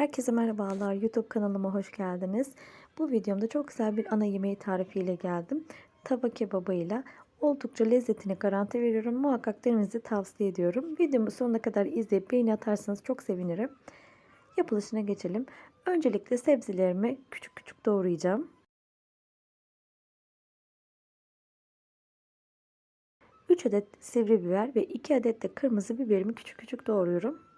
Herkese merhabalar. YouTube kanalıma hoş geldiniz. Bu videomda çok güzel bir ana yemeği tarifiyle geldim. Tava kebabıyla oldukça lezzetini garanti veriyorum. Muhakkak denemenizi tavsiye ediyorum. Videomu sonuna kadar izleyip beğeni atarsanız çok sevinirim. Yapılışına geçelim. Öncelikle sebzelerimi küçük küçük doğrayacağım. 3 adet sivri biber ve 2 adet de kırmızı biberimi küçük küçük doğruyorum.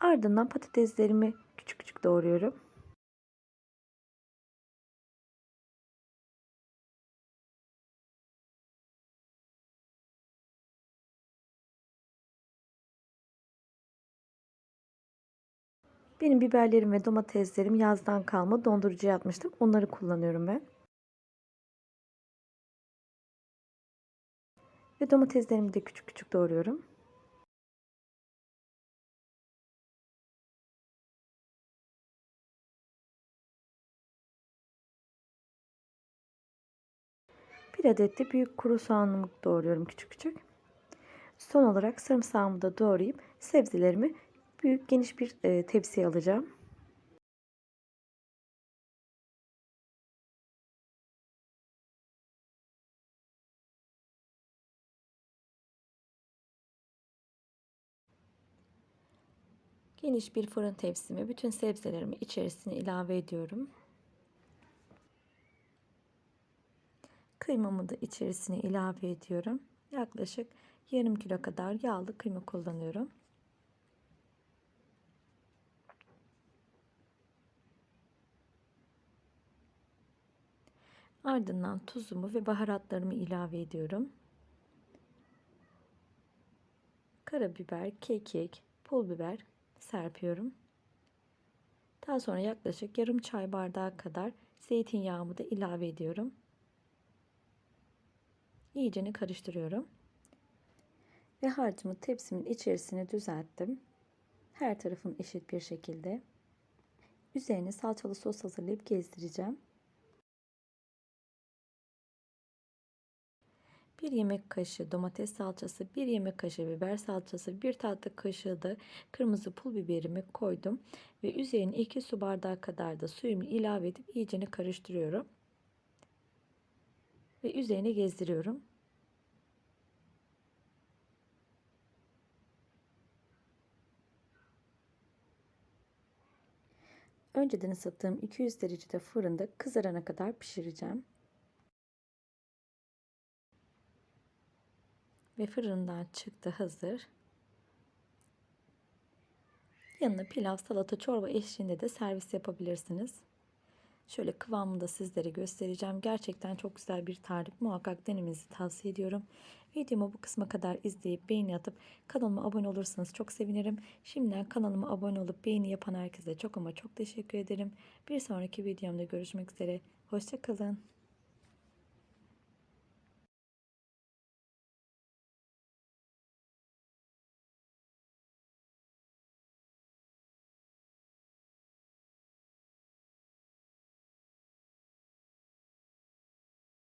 Ardından patateslerimi küçük küçük doğruyorum. Benim biberlerim ve domateslerim yazdan kalma dondurucuya atmıştım. Onları kullanıyorum ben. Ve domateslerimi de küçük küçük doğruyorum. Bir adet de büyük kuru soğanımı doğruyorum küçük küçük. Son olarak sarımsağımı da doğrayıp sebzelerimi büyük geniş bir e, tepsiye alacağım. Geniş bir fırın tepsime bütün sebzelerimi içerisine ilave ediyorum. Kıymamı da içerisine ilave ediyorum. Yaklaşık yarım kilo kadar yağlı kıyma kullanıyorum. Ardından tuzumu ve baharatlarımı ilave ediyorum. Karabiber, kekik, pul biber serpiyorum. Daha sonra yaklaşık yarım çay bardağı kadar zeytinyağımı da ilave ediyorum. İyicene karıştırıyorum. Ve harcımı tepsimin içerisine düzelttim. Her tarafım eşit bir şekilde. Üzerine salçalı sos hazırlayıp gezdireceğim. 1 yemek kaşığı domates salçası, 1 yemek kaşığı biber salçası, 1 tatlı kaşığı da kırmızı pul biberimi koydum. Ve üzerine 2 su bardağı kadar da suyumu ilave edip iyicene karıştırıyorum. Ve üzerine gezdiriyorum. Önceden ısıttığım 200 derecede fırında kızarana kadar pişireceğim. Ve fırından çıktı hazır. Yanına pilav, salata, çorba eşliğinde de servis yapabilirsiniz. Şöyle kıvamını da sizlere göstereceğim. Gerçekten çok güzel bir tarif. Muhakkak denemenizi tavsiye ediyorum. Videomu bu kısma kadar izleyip beğeni atıp kanalıma abone olursanız çok sevinirim. Şimdiden kanalıma abone olup beğeni yapan herkese çok ama çok teşekkür ederim. Bir sonraki videomda görüşmek üzere. Hoşçakalın.